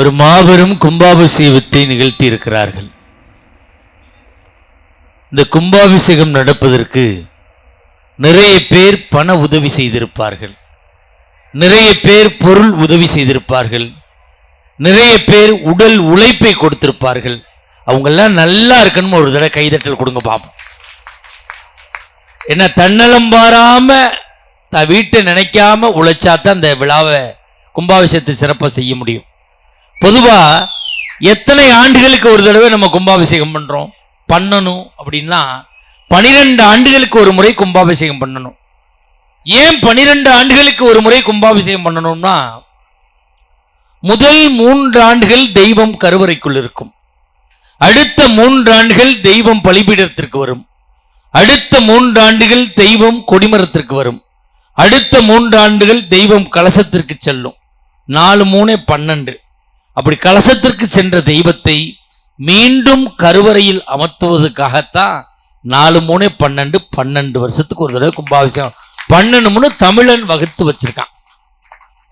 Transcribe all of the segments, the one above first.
ஒரு மாபெரும் கும்பாபிஷேகத்தை நிகழ்த்தி இருக்கிறார்கள் இந்த கும்பாபிஷேகம் நடப்பதற்கு நிறைய பேர் பண உதவி செய்திருப்பார்கள். நிறைய பேர் பொருள் உதவி செய்திருப்பார்கள். நிறைய பேர் உடல் உழைப்பை கொடுத்திருப்பார்கள். அவங்கெல்லாம் நல்லா இருக்கணும்னு ஒரு தடவை கைதட்டல் கொடுங்க பார்ப்போம் என்ன தன்னலம் பாராம த வீட்டை நினைக்காம உழைச்சாதான் அந்த விழாவை கும்பாபிஷேகத்தை சிறப்பாக செய்ய முடியும். பொதுவாக எத்தனை ஆண்டுகளுக்கு ஒரு தடவை நம்ம கும்பாபிஷேகம் பண்றோம்? பண்ணணும் அப்படின்னா பனிரெண்டு ஆண்டுகளுக்கு ஒரு முறை கும்பாபிஷேகம் பண்ணணும். ஏன் பனிரெண்டு ஆண்டுகளுக்கு ஒரு முறை கும்பாபிஷேகம் பண்ணணும்னா முதல் மூன்று ஆண்டுகள் தெய்வம் கருவறைக்குள் இருக்கும். அடுத்த மூன்று ஆண்டுகள் தெய்வம் பலிபீடத்திற்கு வரும். அடுத்த மூன்று ஆண்டுகள் தெய்வம் கொடிமரத்திற்கு வரும். அடுத்த மூன்று ஆண்டுகள் தெய்வம் கலசத்திற்கு செல்லும். நாலு மூணு பன்னெண்டு. அப்படி கலசத்திற்கு சென்ற தெய்வத்தை மீண்டும் கருவறையில் அமர்த்துவதற்காகத்தான் நாலு மூணு பன்னெண்டு பன்னெண்டு வருஷத்துக்கு ஒரு தடவை கும்பாபிஷேகம். பண்ணணும்னு தமிழன் வகுத்து வச்சிருக்கான்.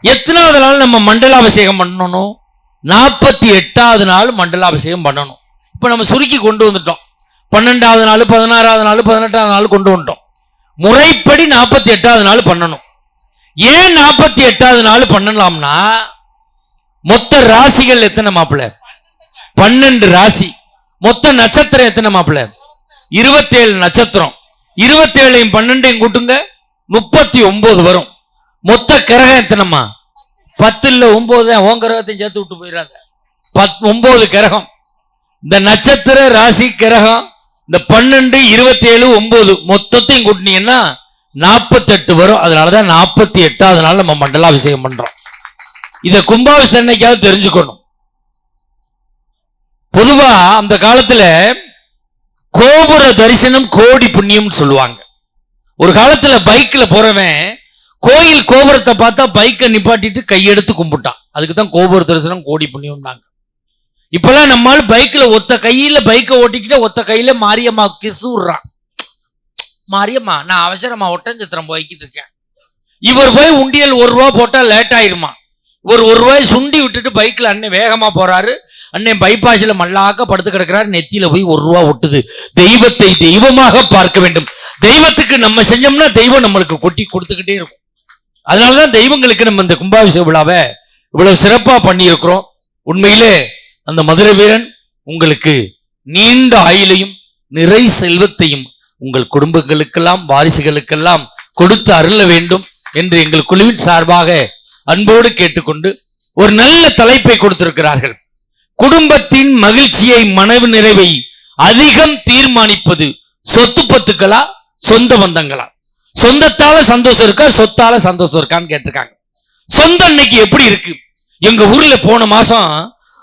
எத்தனாவது நாள் நம்ம மண்டலாபிஷேகம் பண்ணணும்? நாற்பத்தி எட்டாவது நாள் மண்டலாபிஷேகம் பண்ணணும். இப்போ நம்ம சுருக்கி கொண்டு வந்துட்டோம். பன்னெண்டாவது நாள் பதினாறாவது நாள் பதினெட்டாவது நாள் கொண்டு வந்துட்டோம். முறைப்படி நாற்பத்தி எட்டாவது நாள் பண்ணணும். ஏன் நாற்பத்தி எட்டாவது நாள் பண்ணலாம்னா மொத்த ராசிகள் எத்தனை மாப்பிள்ள பன்னெண்டு ராசி. மொத்த நட்சத்திரம் எத்தனை மாப்பிள்ள இருபத்தேழு நட்சத்திரம். இருபத்தேழையும் பன்னெண்டையும் கூட்டுங்க முப்பத்தி ஒன்பது வரும். மொத்த கிரகம் எத்தனைம்மா? பத்து இல்ல ஒன்பது உன் கிரகத்தையும் சேர்த்து விட்டு போயிடாங்க பத் ஒன்பது கிரகம். இந்த நட்சத்திர ராசி கிரகம் இந்த பன்னெண்டு இருபத்தேழு ஒன்பது மொத்தத்தையும் கூட்டினீங்கன்னா நாற்பத்தெட்டு வரும். அதனாலதான் நாற்பத்தி எட்டாவது நாள் நம்ம மண்டலாபிஷேகம் பண்றோம். இதை கும்பாபிஷேகம் அன்னைக்காவது தெரிஞ்சுக்கணும். பொதுவாக அந்த காலத்துல கோபுர தரிசனம் கோடி புண்ணியம்னு சொல்லுவாங்க. ஒரு காலத்தில் பைக்கில் போறவன் கோயில் கோபுரத்தை பார்த்தா பைக்கை நிப்பாட்டிட்டு கையெடுத்து கும்பிட்டான். அதுக்கு தான் கோபுர தரிசனம் கோடி புண்ணியம்னாங்க. இப்பெல்லாம் நம்மால் பைக்கில் ஒத்த கையில் பைக்கை ஓட்டிக்கிட்டு ஒத்த கையில் மாரியம்மா கிசு விடுறான். மாரியம்மா நான் அவசரமா ஒட்டஞ்சத்திரம் போய்கிட்டு இருக்கேன். இவர் போய் உண்டியல் ஒரு ரூபா போட்டால் லேட் ஆயிருமா? ஒரு ஒரு ரூபாய் சுண்டி விட்டுட்டு பைக்கில் அண்ணன் வேகமாக போறாரு. அண்ணன் பைபாஸில் மல்லாக்க படுத்து கிடக்கிறாரு. நெத்தியில போய் ஒரு ரூபா ஒட்டுது. தெய்வத்தை தெய்வமாக பார்க்க வேண்டும். தெய்வத்துக்கு நம்ம செஞ்சோம்னா தெய்வம் நம்மளுக்கு கொட்டி கொடுத்துக்கிட்டே இருக்கும். அதனாலதான் தெய்வங்களுக்கு நம்ம இந்த கும்பாபிஷேக விழாவை இவ்வளவு சிறப்பாக பண்ணியிருக்கிறோம். உண்மையிலே அந்த மதுரை வீரன் உங்களுக்கு நீண்ட ஆயிலையும் நிறை செல்வத்தையும் உங்கள் குடும்பங்களுக்கெல்லாம் வாரிசுகளுக்கெல்லாம் கொடுத்து அருள வேண்டும் என்று எங்கள் குழுவின் சார்பாக அன்போடு கேட்டுக்கொண்டு ஒரு நல்ல தலைப்பை கொடுத்திருக்கிறார்கள். குடும்பத்தின் மகிழ்ச்சியை மனவு நிறைவை அதிகம் தீர்மானிப்பது சொத்து பத்துக்களா சொந்த பந்தங்களா? சொந்தத்தால சந்தோஷம் இருக்கா சொத்தால சந்தோஷம் இருக்கான்னு கேட்டிருக்காங்க. சொந்தம் இன்னைக்கு எப்படி இருக்கு? எங்க ஊர்ல போன மாசம்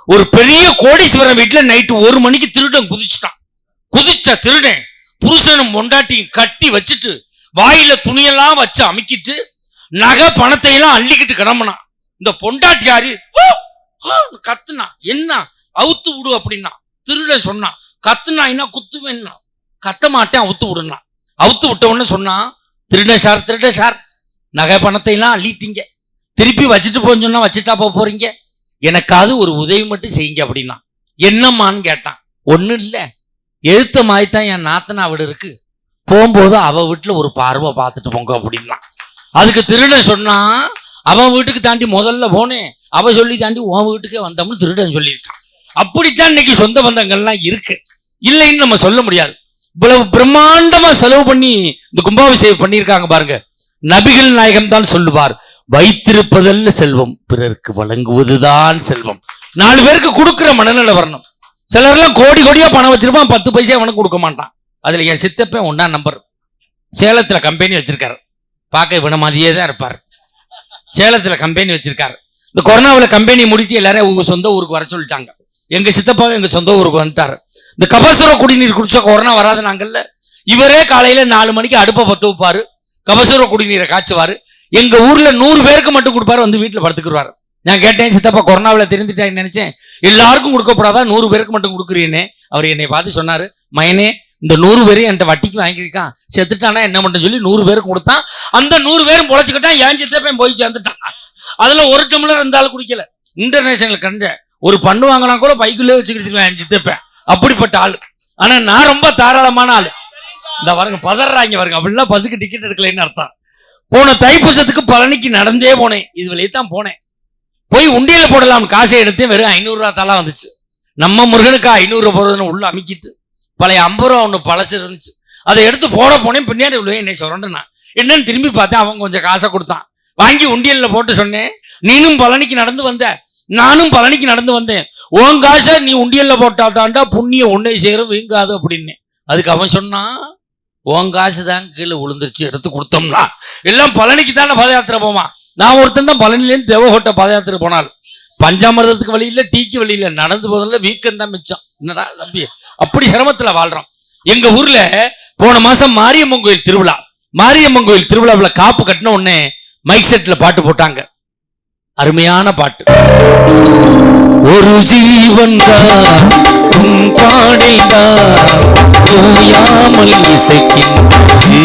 ஒரு பெரிய கோடீஸ்வரன் வீட்டுல நைட்டு ஒரு மணிக்கு திருடன் குதிச்சுட்டான். குதிச்ச திருடன். புருஷனும் பொண்டாட்டியும் கட்டி வச்சுட்டு வாயில துணியெல்லாம் வச்சு அமைக்கிட்டு நகை பணத்தை எல்லாம் அள்ளிக்கிட்டு கிளம்புனான். இந்த பொண்டாட்டியாரு "ஓ, ஓ" கத்துனா. என்ன? அவுத்து விடு அப்படின்னா. திருடன் சொன்னான். கத்துனா என்ன குத்துவேன்னா. கத்த மாட்டேன் அவுத்து விடுனா அவுத்து விட்ட உடனே சொன்னான் திருடன் சார் திருட சார் நகை பணத்தை எல்லாம் அள்ளிட்டீங்க. திருப்பி வச்சுட்டு போன்னு சொன்னா வச்சுட்டா போக போறீங்க. எனக்காவது ஒரு உதவி மட்டும் செய்யுங்க அப்படின்னா. என்னம்மான்னு கேட்டான். ஒன்றும் இல்லை. எழுத்த மாதிரி தான் என் நாத்தனா அவடு இருக்கு. போகும்போது அவ வீட்டுல ஒரு பார்வை பார்த்துட்டு போங்க அப்படின்னா. அதுக்கு திருடன் சொன்னா அவன் வீட்டுக்கு தாண்டி முதல்ல போனேன். அவ சொல்லி தாண்டி உன் வீட்டுக்கே வந்தோம்னு திருடன் சொல்லியிருக்கான். அப்படித்தான் இன்னைக்கு சொந்த பந்தங்கள்லாம் இருக்கு. இல்லைன்னு நம்ம சொல்ல முடியாது. இவ்வளவு பிரம்மாண்டமா செலவு பண்ணி இந்த கும்பாபிஷேகம் பண்ணியிருக்காங்க பாருங்க. நபிகள் நாயகம் தான் சொல்லுவார் வைத்திருப்பதல்ல செல்வம் பிறருக்கு வழங்குவதுதான் செல்வம். நாலு பேருக்கு கொடுக்கிற மனநிலை வரணும். சிலர்லாம் கோடி கோடியா பணம் வச்சிருப்பான் பத்து பைசா அவனுக்கு கொடுக்க மாட்டான். அதுல என் சித்தப்பன் ஒன்னா நம்பர் சேலத்துல கம்பெனி வச்சிருக்காரு. பார்க்க இவன மாதிரியே தான் இருப்பார். சேலத்துல கம்பெனி வச்சிருக்காரு. இந்த கொரோனாவில் கம்பெனி முடித்து எல்லாரும் உங்க சொந்த ஊருக்கு வர சொல்லிட்டாங்க. எங்க சித்தப்பாவும் எங்க சொந்த ஊருக்கு வந்துட்டாரு. இந்த கபசுர குடிநீர் குடிச்ச கொரோனா வராது நாங்கள்ல இவரே காலையில நாலு மணிக்கு அடுப்பை பத்து வைப்பாரு. கபசுர குடிநீரை காய்ச்சுவாரு. எங்க ஊர்ல நூறு பேருக்கு மட்டும் கொடுப்பாரு வந்து வீட்டில் படுத்துக்குருவாரு. நான் கேட்டேன் சித்தப்பா கொரோனாவில் தெரிஞ்சுட்டான்னு நினைச்சேன். எல்லாருக்கும் கொடுக்கப்படாதா? நூறு பேருக்கு மட்டும் கொடுக்குறீன்னு. அவர் என்னை பார்த்து சொன்னாரு மயனே இந்த நூறு பேரையும் என்கிட்ட வட்டிக்கு வாங்கியிருக்கான். செத்துட்டானா என்ன பண்ணுன்னு சொல்லி நூறு பேருக்கு கொடுத்தான். அந்த நூறு பேரும் பொழைச்சிக்கிட்டான் ஏன் சித்தப்பையும் போய் சேர்ந்துட்டான். அதுல ஒரு டம்ளர் இருந்தாலும் குடிக்கல. இன்டர்நேஷனல் கண்ட. ஒரு பண்ணு வாங்கினா கூட பைக்குள்ளே வச்சுக்கிட்டு என் சித்தப்பேன். அப்படிப்பட்ட ஆள். ஆனா நான் ரொம்ப தாராளமான ஆள். இந்த வருங்க பதறாங்க பாருங்க. அப்படிலாம் பஸ்ஸுக்கு டிக்கெட் எடுக்கலைன்னு அர்த்தம். போன தைப்பூசத்துக்கு பழனிக்கு நடந்தே போனேன். இது வழியே தான் போனேன். போய் உண்டியல போடலாம். காசை எடுத்து வெறும் ஐநூறுரூவா ரூபா வந்துச்சு. நம்ம முருகனுக்கு ஐநூறுரூவா போடுறதுன்னு உள்ள அமுக்கிட்டு பழைய ஐம்பது ரூபா ஒன்று பழசு இருந்துச்சு. அதை எடுத்து போட போனேன் பின்னாடி உள்ளே என்னை சொல்றேன் என்னன்னு திரும்பி பார்த்தேன் அவன் கொஞ்சம் காசை கொடுத்தான். வாங்கி உண்டியலில் போட்டு சொன்னேன் நீனும் பழனிக்கு நடந்து வந்த நானும் பழனிக்கு நடந்து வந்தேன். உன் காசை நீ உண்டியலில் போட்டா தாண்டா புண்ணியம் உன்னை சேரும் வீங்காது அப்படின்னு. அதுக்கு அவன் சொன்னான் உன் காசு தான் கீழே விழுந்துருச்சு எடுத்து கொடுத்தோம்னா. எல்லாம் பழனிக்கு தானே பாத யாத்திரை போவான். நான் ஒருத்தன் தான் பழனிலேருந்து தேவகோட்டை பாத யாத்திரை போனால் பஞ்சாமிரதத்துக்கு வழி டீக்கு வழி நடந்து போதில் வீக்கம் தான் மிச்சம். என்னடா தம்பி? அப்படி சிரமத்துல வாழ்கிறோம் எங்க ஊர்ல போன மாசம் மாரியம்மன் கோயில் திருவிழா. மாரியம்மன் கோயில் திருவிழாவில் காப்பு கட்டின உடனே மைக் செட்ல பாட்டு போட்டாங்க. அருமையான பாட்டு. ஒரு ஜீவன் உன் ஓயாமல் இசைக்கின்றது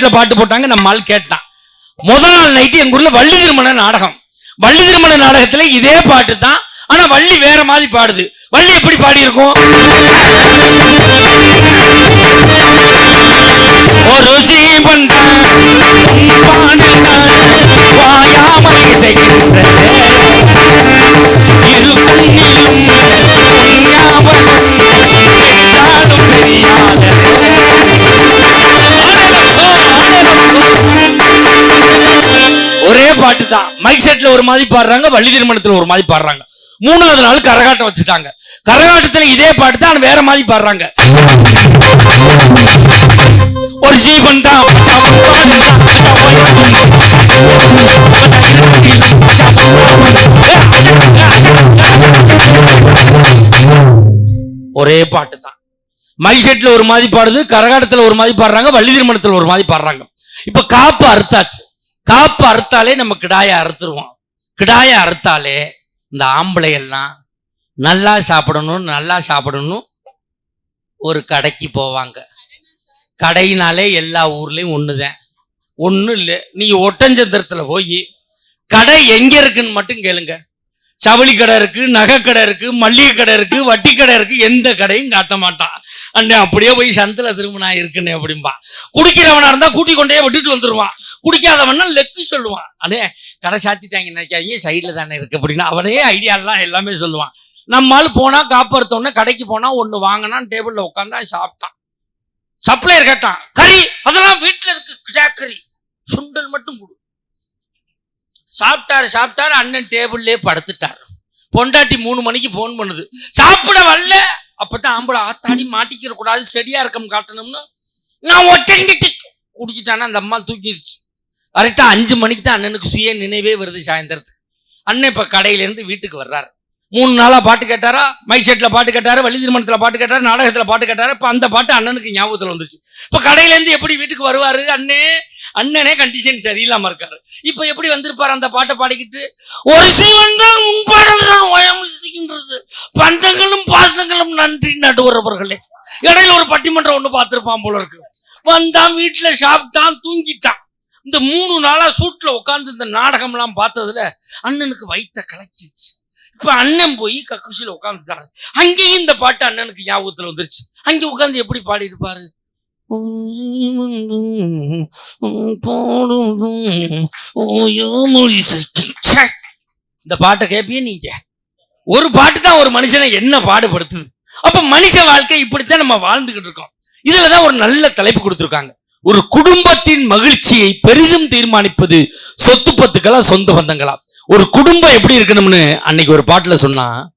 மைக் பாட்டு போட்டாங்க நம்ம ஆள் கேட்டான். முதல் நாள் நைட்டு எங்க ஊர்ல வள்ளி திருமண நாடகம். வள்ளி திருமண நாடகத்துல இதே பாட்டு தான். ஆனா வள்ளி வேற மாதிரி பாடுது. வள்ளி எப்படி பாடி இருக்கும் ஒரு ஜீவன் வாயாமல் இசைக்கின்ற பாட்டு தான் மைக் செட்ல ஒரு மாதிரி பாடுறாங்க வள்ளி திருமணத்துல ஒரு மாதிரி பாடுறாங்க மூணாவது நாள் கரகாட்டம் வச்சுட்டாங்க. கரகாட்டத்துல இதே பாட்டு தான் ஆனா வேற மாதிரி பாடுறாங்க ஒரு ஜீவன் தான் ஒரே பாட்டு தான் மைசெட்ல ஒரு மாதிரி பாடுது கரகாட்டத்துல ஒரு மாதிரி பாடுறாங்க வள்ளி திருமணத்துல ஒரு மாதிரி பாடுறாங்க இப்ப காப்பு அறுத்தாச்சு. காப்பு அறுத்தாலே நம்ம கிடாய அறுத்துருவோம். கிடாய அறுத்தாலே இந்த ஆம்பளை எல்லாம் நல்லா சாப்பிடணும் நல்லா சாப்பிடணும் ஒரு கடைக்கு போவாங்க. கடையினாலே எல்லா ஊர்லேயும் ஒன்று தான் ஒன்றும் இல்லை. நீங்கள் ஒட்டஞ்சந்திரத்தில் போய் கடை எங்கே இருக்குன்னு மட்டும் கேளுங்க. சவுளி கடை இருக்குது நகை கடை இருக்குது மல்லிகை கடை இருக்குது வட்டி கடை இருக்குது எந்த கடையும் காட்ட மாட்டான். அண்ணே அப்படியே போய் சந்தில திரும்ப நான் இருக்குன்னு அப்படிம்பா. குடிக்கிறவனா இருந்தால் கூட்டி கொண்டே விட்டுட்டு வந்துருவான். குடிக்காதவனா லெக்கு சொல்லுவான். அண்ணே கடை சாத்திட்டாங்க நினைக்காதீங்க சைடில் தானே இருக்கு அப்படின்னா. அவனே ஐடியாலாம் எல்லாமே சொல்லுவான். நம்மால் போனால் காப்பாற்றோன்னே கடைக்கு போனால் ஒன்று வாங்கினான் டேபிளில் உட்காந்தா சாப்பிட்டான். சப்ளையர் கேட்டான் கறி அதெல்லாம் வீட்டில் இருக்கு கிடாக்கறி. சுண்டல் மட்டும் கொடு. சாப்பிட்டாரு சாப்பிட்டாரு அண்ணன் டேபிள்லேயே படுத்துட்டாரு. பொண்டாட்டி மூணு மணிக்கு ஃபோன் பண்ணுது. சாப்பிட வரல. அப்பதான் ஆம்பளை ஆத்தாடி மாட்டிக்கிற கூடாது செடியா இருக்கம் காட்டணும்னு நான் ஒட்டங்கிட்டு குடிச்சிட்டானா அந்த அம்மா தூக்கிடுச்சு. கரெக்டா அஞ்சு மணிக்கு தான் அண்ணனுக்கு சுய நினைவே வருது சாயந்தரத்துக்கு. அண்ணன் இப்ப கடையிலேருந்து வீட்டுக்கு வர்றாரு. மூணு நாளாக பாட்டு கேட்டாரா? மைக் செட்டில் பாட்டு கேட்டாரு? வள்ளி திருமணத்தில் பாட்டு கேட்டாரு? நாடகத்தில் பாட்டு கேட்டாரு? இப்போ அந்த பாட்டு அண்ணனுக்கு ஞாபகத்தில் வந்துச்சு இப்போ கடையிலேருந்து எப்படி வீட்டுக்கு வருவார் அண்ணே? அண்ணனே கண்டிஷன் சரியில்லாம இருக்காரு. இப்ப எப்படி வந்திருப்பாரு அந்த பாட்டை பாடிக்கிட்டு? ஒரு சிவன் தான் உன் பாடல் தான் பந்தங்களும் பாசங்களும் நன்றி நடுவரவர்களே. இடையில ஒரு பட்டிமன்றம் ஒண்ணு பார்த்திருப்பான் போல இருக்கு. வந்தான் வீட்டுல சாப்பிட்டான் தூங்கிட்டான். இந்த மூணு நாளா சூட்ல உட்கார்ந்து இந்த நாடகம்லாம் பார்த்ததுல அண்ணனுக்கு வயித்த கலக்கிடுச்சு இப்ப அண்ணன் போய் கக்குசில உட்காந்துட்டாரு அங்கேயும் இந்த பாட்டு அண்ணனுக்கு ஞாபகத்துல வந்துருச்சு. அங்கே உட்காந்து எப்படி பாடி இருப்பாரு இந்த பாட்டை கேப்பிய நீங்க. ஒரு பாட்டு தான் ஒரு மனுஷனை என்ன பாடுபடுத்துது? அப்ப மனுஷ வாழ்க்கை இப்படித்தான் நம்ம வாழ்ந்துகிட்டு இருக்கோம். இதுலதான் ஒரு நல்ல தலைப்பு கொடுத்துருக்காங்க. ஒரு குடும்பத்தின் மகிழ்ச்சியை பெரிதும் தீர்மானிப்பது சொத்து பத்துக்களா சொந்த பந்தங்களா? ஒரு குடும்பம் எப்படி இருக்கணும்னு அன்னைக்கு ஒரு பாட்டுல சொன்னா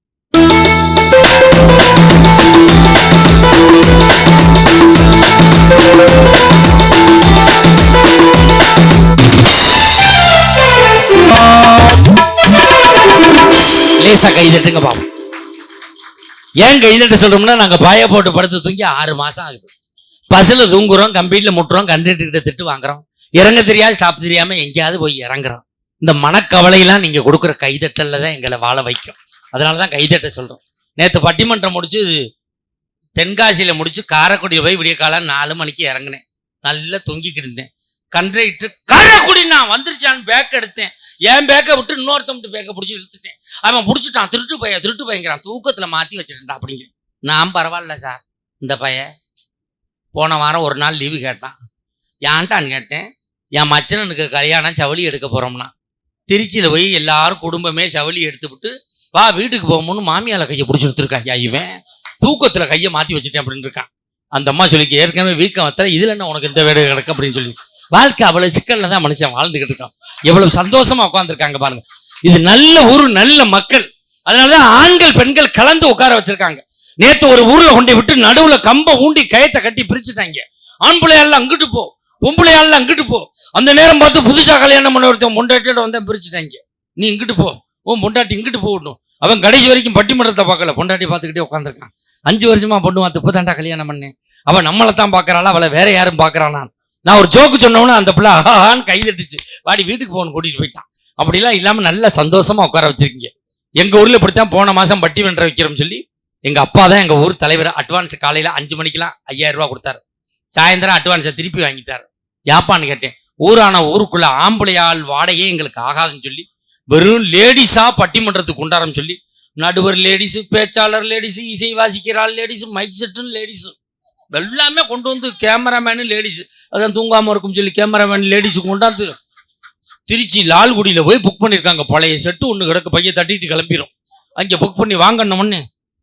லேசா கைதட்டுங்க பாப்போம். ஏன் கைதட்ட சொல்றோம்னா நாங்க பாய போட்டு படுத்து தூங்கி ஆறு மாசம் ஆகுது. பஸ்ல தூங்குறோம் கம்ப்யூட்டர்ல முட்டுறோம் கண்டக்டர் கிட்ட திட்டு வாங்குறோம். இறங்க தெரியாது ஸ்டாப் தெரியாம எங்கேயாவது போய் இறங்குறோம். இந்த மனக்கவலையெல்லாம் நீங்க கொடுக்குற கைதட்டல்ல தான் எங்களை வாழ வைக்கும். அதனால தான் கைதட்ட சொல்றோம். நேத்து பட்டிமன்றம் முடிச்சு தென்காசியில முடிச்சு காரைக்குடியில் போய் விடிய காலம் நாலு மணிக்கு இறங்கினேன். நல்லா தொங்கிக்கிட்டு இருந்தேன். கன்றையிட்டு காரைக்குடி நான் வந்துருச்சான்னு பேக் எடுத்தேன். என் பேக்கை விட்டு இன்னொருத்தன் பேக்கை பிடிச்சி இழுத்துட்டேன். அவன் பிடிச்சிட்டான். திருட்டு பையன் திருட்டு பையங்கிறான் தூக்கத்தில் மாற்றி வச்சிருந்தா அப்படிங்கிற. நான் பரவாயில்ல சார் இந்த பையன் போன வாரம் ஒரு நாள் லீவு கேட்டான். ஏன்ட்டான்னு கேட்டேன். என் மச்சனனுக்கு கல்யாணம் சவுளி எடுக்க போறோம்னா. திருச்சியில் போய் எல்லாரும் குடும்பமே சவுளி எடுத்துவிட்டு வா வீட்டுக்கு போகணும்னு மாமியால கையை பிடிச்சி எடுத்துருக்காங்க இவன்? தூக்கத்துல கையை மாத்தி வச்சுட்டேன் அப்படின்னு இருக்கான். அந்த அம்மா சொல்லிக்கு ஏற்கனவே வீக்கம் வத்தல இதுல என்ன உனக்கு இந்த வேலை கிடக்கு? அப்படின்னு சொல்லி. வாழ்க்கை அவ்வளவு சிக்கலில் தான் மனுஷன் வாழ்ந்துகிட்டு இருக்கான். எவ்வளவு சந்தோஷமா உட்காந்துருக்காங்க பாருங்க. இது நல்ல ஊர் நல்ல மக்கள். அதனாலதான் ஆண்கள் பெண்கள் கலந்து உட்கார வச்சிருக்காங்க. நேத்து ஒரு ஊர்ல கொண்டு விட்டு நடுவுல கம்ப ஊண்டி கயத்தை கட்டி பிரிச்சுட்டாங்க. ஆண் பிள்ளையால அங்கிட்டு போ. பொம்பளையால அங்கிட்டு போ. அந்த நேரம் பார்த்து புதுசா கல்யாணம் பண்ண ஒருத்தன் பொண்டாட்டியோட வந்தேன் பிரிச்சுட்டாங்க. நீ இங்கிட்டு போ. உன் பொண்டாட்டி இங்கிட்டு போகணும் அவன் கடைசி வரைக்கும் பட்டிமன்றத்தை பார்க்கல. பொண்டாட்டி பார்த்துக்கிட்டே உட்காந்துருக்கான் அஞ்சு வருஷமா பொண்ணு பார்த்து இப்பதான்டா கல்யாணம் பண்ணேன். அவன் நம்மளை தான் பார்க்கறாளா? அவளை வேற யாரும் பார்க்கறானா நான் ஒரு ஜோக்கு சொன்னவொன்னே அந்த பிள்ளை ஆஹான்னு கைதட்டுச்சு. வாடி வீட்டுக்கு போகணும் கூட்டிட்டு போயிட்டான். அப்படிலாம் இல்லாம நல்ல சந்தோஷமா உட்கார வச்சிருக்கீங்க. எங்க ஊர்ல இப்படித்தான் போன மாசம் பட்டி வென்ற வைக்கிறோம் சொல்லி எங்க அப்பா தான் எங்க ஊர் தலைவர். அட்வான்ஸ் காலையில அஞ்சு மணிக்கெல்லாம் ஐயாயிரம் ரூபா கொடுத்தாரு. சாயந்தரம் அட்வான்ஸை திருப்பி வாங்கிட்டார். யாப்பான்னு கேட்டேன். ஊரான ஊருக்குள்ள ஆம்பளையால் வாடகையே எங்களுக்கு ஆகாதுன்னு சொல்லி வெறும் லேடிஸா பட்டிமன்றத்துக்கு கொண்டாரம் சொல்லி நடுவர் லேடிஸு பேச்சாளர் லேடிஸு இசை வாசிக்கிறாள் லேடிஸு மைக் செட்டுன்னு லேடிஸு. எல்லாமே கொண்டு வந்து கேமராமேனு லேடிஸு. அதான் தூங்காமல் இருக்கும் சொல்லி கேமராமேன் லேடிஸு கொண்டாந்து திருச்சி லால்குடியில் போய் புக் பண்ணியிருக்காங்க பழைய செட்டு ஒன்று கிடக்கு பையன் தட்டிட்டு கிளம்பிரும். அங்கே புக் பண்ணி வாங்கணும்னு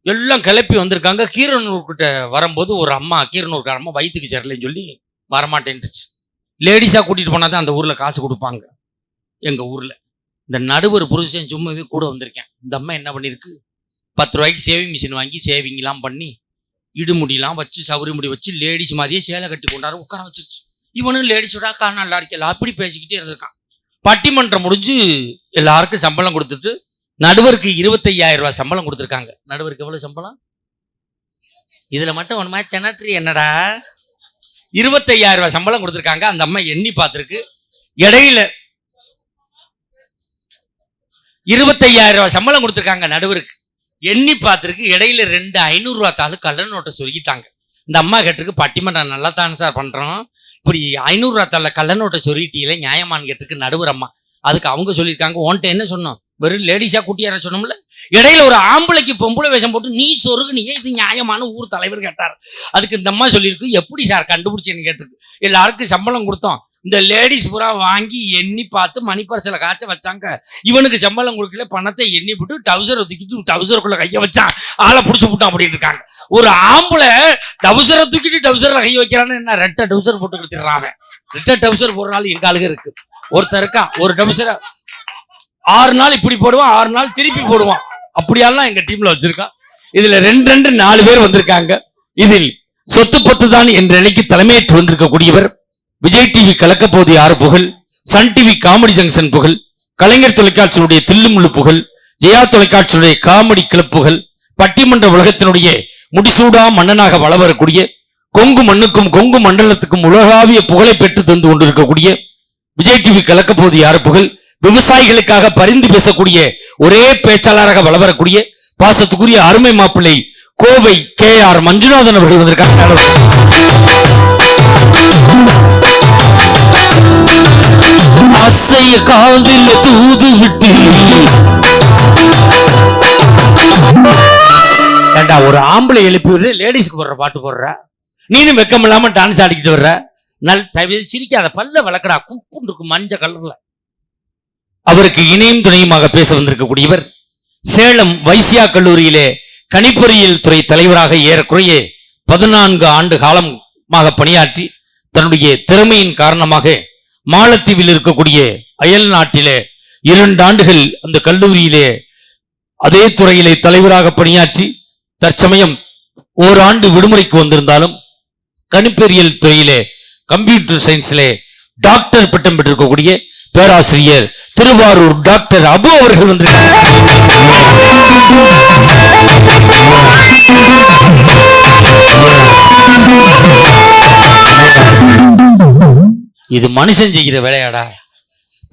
எல்லாம் கிளப்பி வந்திருக்காங்க. கீரனூர்கிட்ட வரும்போது ஒரு அம்மா கீரனூர்கார அம்மா வயிற்றுக்கு சேரலன்னு சொல்லி வரமாட்டேன்ட்டுச்சு. லேடிஸாக கூட்டிகிட்டு போனால் தான் அந்த ஊரில் காசு கொடுப்பாங்க. எங்கள் ஊரில். இந்த நடுவர் புருஷன் சும்மாவே கூட வந்திருக்கேன். இந்த அம்மா என்ன பண்ணியிருக்கு பத்து ரூபாய்க்கு சேவிங் மிஷின் வாங்கி சேவிங்லாம் பண்ணி இடுமுடிலாம் வச்சு சவுரி முடி வச்சு லேடிஸ் மாதிரியே சேலை கட்டி கொண்டாரு உட்கார வச்சிருச்சு. இவனும் லேடிஸோட அக்கா நல்லா இருக்கல அப்படி பேசிக்கிட்டே இருந்திருக்கான். பட்டிமன்றம் முடிஞ்சு எல்லாருக்கும் சம்பளம் கொடுத்துட்டு நடுவருக்கு இருபத்தையாயிரம் ரூபாய் சம்பளம் கொடுத்துருக்காங்க. நடுவருக்கு எவ்வளோ சம்பளம்? இதில் மட்டும் ஒன்று மாதிரி திணற்றி என்னடா? இருபத்தையாயிரம் ரூபாய் சம்பளம் கொடுத்துருக்காங்க. அந்த அம்மா எண்ணி பார்த்துருக்கு. இடையில இருபத்தையாயிரம் ரூபாய் சம்பளம் கொடுத்துருக்காங்க நடுவருக்கு. எண்ணி பார்த்துருக்கு இடையில ரெண்டு ஐநூறுரூவா தாள் தாளு கள்ள நோட்டை சொல்லிட்டாங்க. இந்த அம்மா கேட்டிருக்கு பட்டிமன்றம் நல்லா தானே சார் பண்ணுறோம் இப்படி ஐநூறுரூவா தாளில் தாள கள்ள நோட்டை சொல்லிட்டீங்களே நியாயமானு கேட்டிருக்கு நடுவர் அம்மா. அதுக்கு அவங்க சொல்லியிருக்காங்க. ஓன்ட்ட என்ன சொன்னோம்? வெறும் லேடிஸா கூட்டியார சொன்னோம்ல? இடையில ஒரு ஆம்பளைக்கு பொம்பளை வேஷம் போட்டு நீ சொருகுனியே இது நியாயமான ஊர் தலைவர் கேட்டார். அதுக்கு இந்த அம்மா சொல்லியிருக்கு எப்படி சார் கண்டுபிடிச்சேன்னு கேட்டிருக்கு. எல்லாருக்கும் சம்பளம் கொடுத்தோம். இந்த லேடிஸ் பூரா வாங்கி எண்ணி பார்த்து மணி பரிசில் காய்ச்ச வச்சாங்க. இவனுக்கு சம்பளம் கொடுக்கல பணத்தை எண்ணி போட்டு டவுசரை தூக்கிட்டு டவுசருக்குள்ள கைய வச்சான் ஆளை புடிச்சு விட்டான் அப்படின்னு இருக்காங்க. ஒரு ஆம்பளை டவுசரை தூக்கிட்டு டவுசரில் கை வைக்கிறான்னு என்ன? ரெட்டை டவுசர் போட்டு கொடுத்துடுறான் ரெட்டை டவுசர் போடுறாலும் எங்க ஆளுக இருக்கு. ஒருத்தர் இருக்கான் ஒரு டவுசரை ஆறு நாள் இப்படி போடுவான் ஆறு நாள் திருப்பி போடுவான். அப்படியெல்லாம் எங்க டீம்ல வச்சிருக்கான். இதுல ரெண்டு ரெண்டு நாலு பேர் வந்திருக்காங்க. இதில் சொத்து பொத்து தான் என்ற நிலைக்கு தலைமையேற்று வந்திருக்கக்கூடியவர் விஜய் டிவி கலக்கப்போது யார் புகழ் சன் டிவி காமெடி ஜங்ஷன் புகழ் கலைஞர் தொலைக்காட்சியினுடைய தில்லுமுள்ளு புகழ் ஜெயா தொலைக்காட்சியினுடைய காமெடி கிளப் புகழ் பட்டிமன்ற உலகத்தினுடைய முடிசூடா மன்னனாக வள வரக்கூடிய கொங்கு மண்ணுக்கும் கொங்கு மண்டலத்துக்கும் உலகாவிய புகழை பெற்று தந்து கொண்டிருக்கக்கூடிய விஜய் டிவி கலக்கப்போது யார் புகழ் விவசாயிகளுக்காக பரிந்து பேசக்கூடிய ஒரே பேச்சாளராக வளவரக்கூடிய பாசத்துக்குரிய அருமை மாப்பிள்ளை கோவை கே ஆர் மஞ்சுநாதன் அவர்கள் வந்திருக்காங்க. அசைய காதில் தூது விட்டு. ஏண்டா ஒரு ஆம்பளை எழுப்பி விடுற லேடிஸ்க்கு போடுற பாட்டு போடுற. நீனும் வெக்கம் இல்லாம டான்ஸ் ஆடிக்கிட்டு வர்ற. நல் தவிர சிரிக்காத பல்ல வளர்க்கடா குப்புன்னு இருக்கும் மஞ்ச கலர்ல. அவருக்கு இணையும் துணையுமாக பேச வந்திருக்கக்கூடியவர் சேலம் வைசியா கல்லூரியிலே கணிப்பொறியியல் துறை தலைவராக ஏறக்குறைய பதினான்கு ஆண்டு காலமாக பணியாற்றி தன்னுடைய திறமையின் காரணமாக மாலத்தீவில் இருக்கக்கூடிய அயல் நாட்டிலே இரண்டு ஆண்டுகள் அந்த கல்லூரியிலே அதே துறையிலே தலைவராக பணியாற்றி தற்சமயம் ஓராண்டு விடுமுறைக்கு வந்திருந்தாலும் கணிப்பொறியியல் துறையிலே கம்ப்யூட்டர் சயின்ஸிலே டாக்டர் பட்டம் பெற்றிருக்கக்கூடிய பேராசிரியர் திருவாரூர் டாக்டர் அபு அவர்கள் வந்திருக்கிறார். இது மனுஷன் செய்கிற வேலையாடா.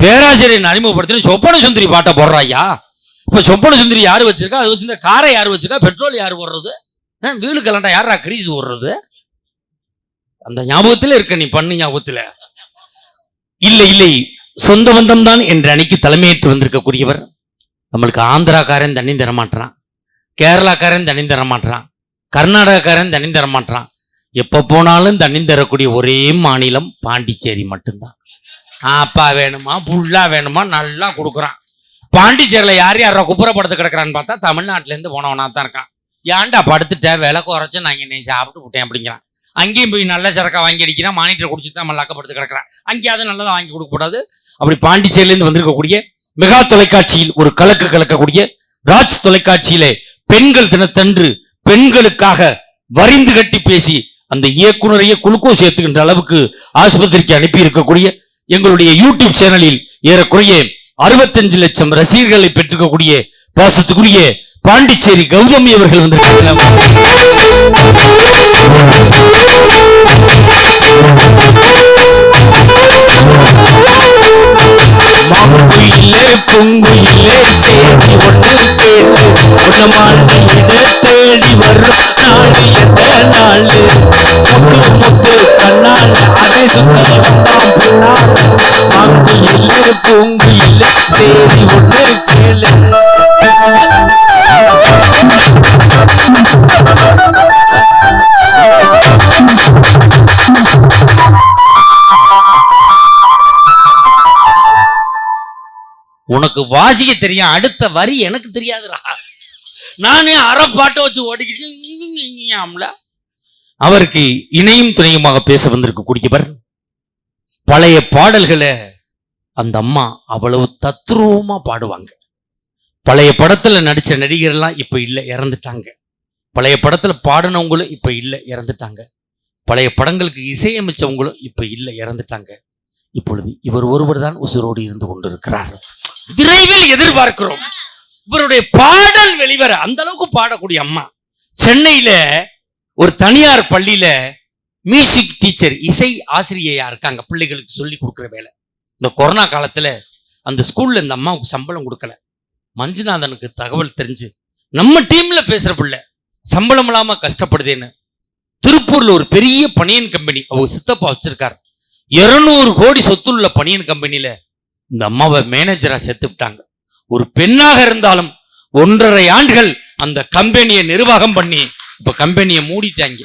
பேராசிரியர் அறிமுகப்படுத்தின சொப்பன சுந்தரி பாட்டை போடுறாயா இப்ப சொப்பன சுந்தரி யாரு வச்சிருக்கா? அது வச்சிருந்த காரை யாரு வச்சிருக்கா? பெட்ரோல் யாரு போடுறது வீடு கலண்டா யாரா கிரீஸ் ஓடுறது? அந்த ஞாபகத்தில் இருக்க நீ பண்ணு ஞாபகத்தில். இல்லை இல்லை. சொந்த பந்தம் தான் என்ற அணிக்கு தலைமையேற்று வந்திருக்கக்கூடியவர். நம்மளுக்கு ஆந்திராக்காரன் தண்ணி தரமாட்டான் கேரளாக்காரன் தண்ணி தர மாட்டான் கர்நாடகாக்காரன் தண்ணி தரமாட்டான் எப்போ போனாலும் தண்ணி தரக்கூடிய ஒரே மாநிலம் பாண்டிச்சேரி மட்டும்தான். அப்பா வேணுமா புல்லா வேணுமா நல்லா கொடுக்குறான். பாண்டிச்சேரியில் யார் யாரோ குப்புறப்படுத்து கிடக்குறான்னு பார்த்தா தமிழ்நாட்டிலேருந்து போனவனாக தான் இருக்கான். ஏன்டா படுத்துட்டேன் விலை குறைச்சி நான் என்னை சாப்பிட்டு விட்டேன் அப்படிங்கிறான். அங்கேயும் போய் நல்ல சரக்கா வாங்கி அடிக்கிறான். மானிட்டர் குடிச்சிட்டு தான் மல்லாக்கப்படுத்து கிடக்குறான். அங்கேயாவது நல்லதா வாங்கி கொடுக்கக்கூடாது அப்படி பாண்டிச்சேரியிலேருந்து வந்திருக்கக்கூடிய மெகா தொலைக்காட்சியில் ஒரு கலக்கு கலக்கக்கூடிய ராஜ் தொலைக்காட்சியிலே பெண்கள் தினத்தன்று பெண்களுக்காக வரிந்து கட்டி பேசி அந்த இயக்குனரையே குளுக்கோஸ் சேர்த்துக்கின்ற அளவுக்கு ஆஸ்பத்திரிக்கு அனுப்பி இருக்கக்கூடிய எங்களுடைய யூடியூப் சேனலில் ஏறக்குறைய அறுபத்தஞ்சு லட்சம் ரசிகர்களை பெற்றிருக்கக்கூடிய பாசத்துக்குரிய பாண்டிச்சேரி கௌதமி அவர்கள் வந்திருக்காங்க மாங்குயிலே பொங்குயிலே சேதி ஒன்று கேளு உன்ன மாண்டியிட தேடி வரும் நாடு எந்த நாள். முத்து முத்து அதை சுத்தி வந்தான் மாங்குயிலே பொங்குயிலே ஒன்று உனக்கு வாசிக்க தெரியும். அடுத்த வரி எனக்கு தெரியாதுடா. நானே அறப்பாட்டை வச்சு ஓடிக்கிட்டு அவருக்கு இணையும் துணையுமாக பேச வந்திருக்கக்கூடியவர் பழைய பாடல்களை அந்த அம்மா அவ்வளவு தத்ரூபமா பாடுவாங்க. பழைய படத்தில் நடிச்ச நடிகர்லாம் இப்போ இல்லை இறந்துட்டாங்க. பழைய படத்தில் பாடினவங்களும் இப்போ இல்லை இறந்துட்டாங்க. பழைய படங்களுக்கு இசையமைச்சவங்களும் இப்போ இல்லை இறந்துட்டாங்க. இப்பொழுது இவர் ஒருவர் தான் உசுரோடு இருந்து கொண்டிருக்கிறார். விரைவில் எதிர்பார்க்கிறோம். இவருடைய பாடல் வெளிவர அந்த அளவுக்கு பாடக்கூடிய அம்மா. சென்னையில ஒரு தனியார் பள்ளியில மியூசிக் டீச்சர் இசை ஆசிரியையா இருக்காங்க. பிள்ளைகளுக்கு சொல்லி கொடுக்குற வேலை. இந்த கொரோனா காலத்துல அந்த ஸ்கூல்ல இந்த அம்மாவுக்கு சம்பளம் கொடுக்கல. மஞ்சுநாதனுக்கு தகவல் தெரிஞ்சு நம்ம டீம்ல பேசுற பிள்ளை சம்பளம் இல்லாம கஷ்டப்படுதேன்னு. திருப்பூர்ல ஒரு பெரிய பனியன் கம்பெனி அவங்க சித்தப்பா வச்சிருக்காரு. இருநூறு கோடி சொத்துள்ள பனியன் கம்பெனியில இந்த அம்மாவை மேனேஜரா சேர்த்து விட்டாங்க. ஒரு பெண்ணாக இருந்தாலும் ஒன்றரை ஆண்டுகள் அந்த கம்பெனியை நிர்வாகம் பண்ணி இப்ப கம்பெனியை மூடிட்டாங்க.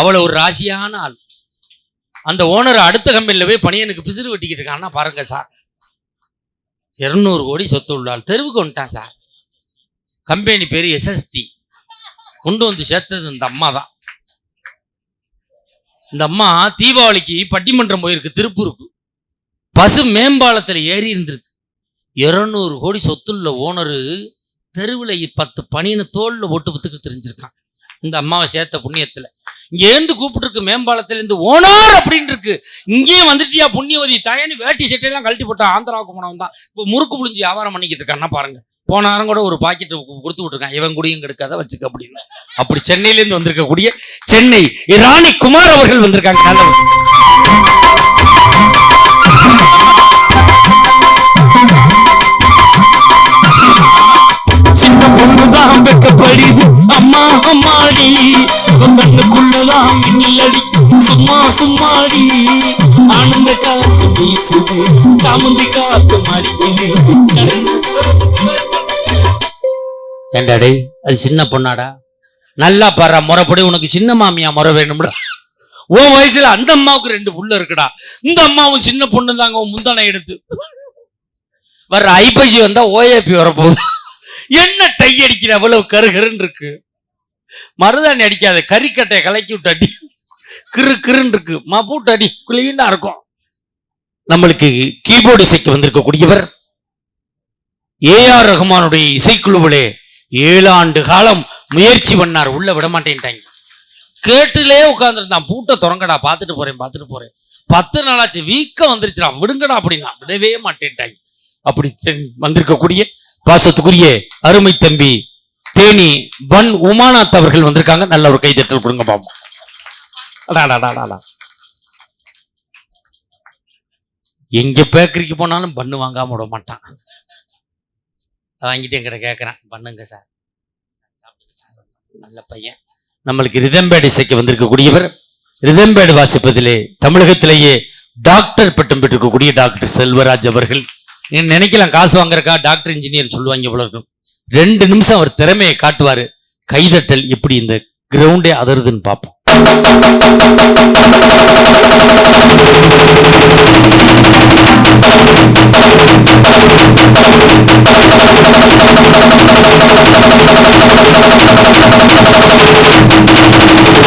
அவளை ஒரு ராசியான ஆள். அந்த ஓனர் அடுத்த கம்பெனியில் போய் பணியனுக்கு பிசிறு வெட்டிக்கிட்டு இருக்காங்கன்னா பாருங்க சார் இருநூறு கோடி சொத்து உள்ள ஆள். தெருவுக்கு வந்துட்டான் சார் கம்பெனி பேர் எஸ்எஸ்டி கொண்டு வந்து சேர்த்தது இந்த அம்மா தான். இந்த அம்மா தீபாவளிக்கு பட்டிமன்றம் போயிருக்கு திருப்பூருக்கு. பசு மேம்பாலத்தில் ஏறி இருந்திருக்கு. இருநூறு கோடி சொத்துள்ள ஓனரு தெருவில் பத்து பனியனை தோல்ல ஒட்டு வித்துக்கு தெரிஞ்சிருக்கான். இந்த அம்மாவை சேர்த்த புண்ணியத்தில். இங்கே இருந்து கூப்பிட்டுருக்கு மேம்பாலத்தில் இருந்து ஓனார் அப்படின்னு இருக்கு. இங்கேயே வந்துட்டியா புண்ணியவதி? தயனி வேட்டி சட்டையெல்லாம் கழட்டி போட்டான் ஆந்திராவுக்கு போனவன் தான் இப்போ முறுக்கு புளிஞ்சு வியாபாரம் பண்ணிக்கிட்டு இருக்கான்னா பாருங்க. போன வாரம் கூட ஒரு பாக்கெட் கொடுத்து விட்டுருக்கான். இவன் குடியும் கெடுக்காத வச்சுக்க அப்படின்னு. அப்படி சென்னையிலேருந்து வந்திருக்கக்கூடிய சென்னை ராணி குமார் அவர்கள் வந்திருக்காங்க. நல்லவர். சின்ன பொண்ணுதான் வெக்கப்படுது அம்மா அம்மாடி. உன் கண்ணுக்குள்ளதான் மின்னல் சும்மா சும்மாடி ஆனந்த காத்து வீசுது. சாமந்தி காத்து மாறிக்குது ஏண்டா அது சின்ன பொண்ணாடா? நல்லா பாரு முறைப்படி உனக்கு சின்ன மாமியா முறை வேணும்டா. உன் வயசுல அந்த அம்மாவுக்கு ரெண்டு புள்ள இருக்குடா. இந்த அம்மாவும் சின்ன பொண்ணு தாங்க உன் முந்தானை எடுத்து. வர்ற ஐப்பசி வந்தா ஓஏபி வரப்போகுது. என்ன டை அடிக்கிற அவ்வளவு கருகருன்னு இருக்கு. மருதாணி அடிக்காத கறிக்கட்டையை கலக்கி விட்டு அடி கிறு கிருன்னு இருக்கு. மப்பூட்டு அடி குளினா இருக்கும். நம்மளுக்கு கீபோர்டு இசைக்கு வந்திருக்கக்கூடியவர் ஏஆர் ரஹ்மானுடைய இசைக்குழுவிலே ஏழு ஆண்டு காலம் முயற்சி பண்ணார். உள்ள விட மாட்டேன்ட்டாங்க. கேட்டுலே உட்காந்துருந்தான் பூட்டை திறங்கடா பார்த்துட்டு போறேன் பார்த்துட்டு போறேன். பத்து நாளாச்சு வீக்கம் வந்துருச்சுடா விடுங்கடா அப்படின்னா விடவே மாட்டேன்ட்டாங்க அப்படி தென்- வந்திருக்கக்கூடிய பாசத்துக்குரிய அருமை தம்பி தேனி பன் உமாநாத் அவர்கள் வந்திருக்காங்க. நல்ல ஒரு கைதட்டல் கொடுங்க பாப்போம். அடாடாடாடாடா. எங்க பேக்கரிக்கு போனாலும் பண்ணு வாங்காம விட மாட்டான். வாங்கிட்டு என்கிட்ட கேட்குறான் பண்ணுங்க சார். சாப்பிடுங்க சார். நல்ல பையன். நம்மளுக்கு ரிதம்பேடு இசைக்கு வந்திருக்கக்கூடியவர். ரிதம்பேடு வாசிப்பதிலே தமிழகத்திலேயே டாக்டர் பட்டம் பெற்றிருக்கக்கூடிய டாக்டர் செல்வராஜ் அவர்கள். நீங்க நினைக்கலாம் காசு வாங்குறக்கா டாக்டர் இன்ஜினியர் சொல்லுவாங்க இவ்வளவு இருக்கும். ரெண்டு நிமிஷம் அவர் திறமையை காட்டுவார். கைதட்டல் எப்படி இந்த கிரவுண்டே அதருதுன்னு பார்ப்போம்.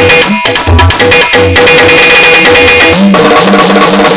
Thank you.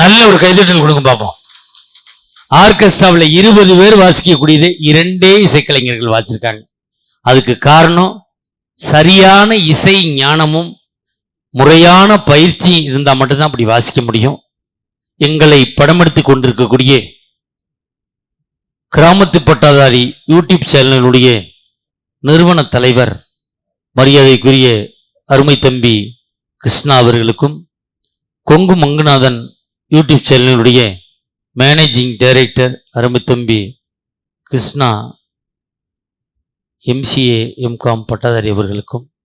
நல்ல ஒரு கைதட்டல் கொடுங்க பார்ப்போம் ஆர்கெஸ்ட்ராவில் இருபது பேர் வாசிக்கக்கூடியது இரண்டே இசைக்கலைஞர்கள் வாசிச்சிருக்காங்க. அதுக்கு காரணம் சரியான இசை ஞானமும் முறையான பயிற்சி இருந்தால் மட்டும்தான் அப்படி வாசிக்க முடியும். எங்களை படமெடுத்து கொண்டிருக்கக்கூடிய கிராமத்து பட்டாதாரி யூடியூப் சேனலுடைய நிறுவன தலைவர் மரியாதைக்குரிய அருமை தம்பி கிருஷ்ணா அவர்களுக்கும் கொங்கு மங்குநாதன் யூடியூப் சேனலுடைய மேனேஜிங் டைரக்டர் அரும்புத்தம்பி கிருஷ்ணா எம்சிஏ எம்காம் பட்டதாரி அவர்களுக்கும்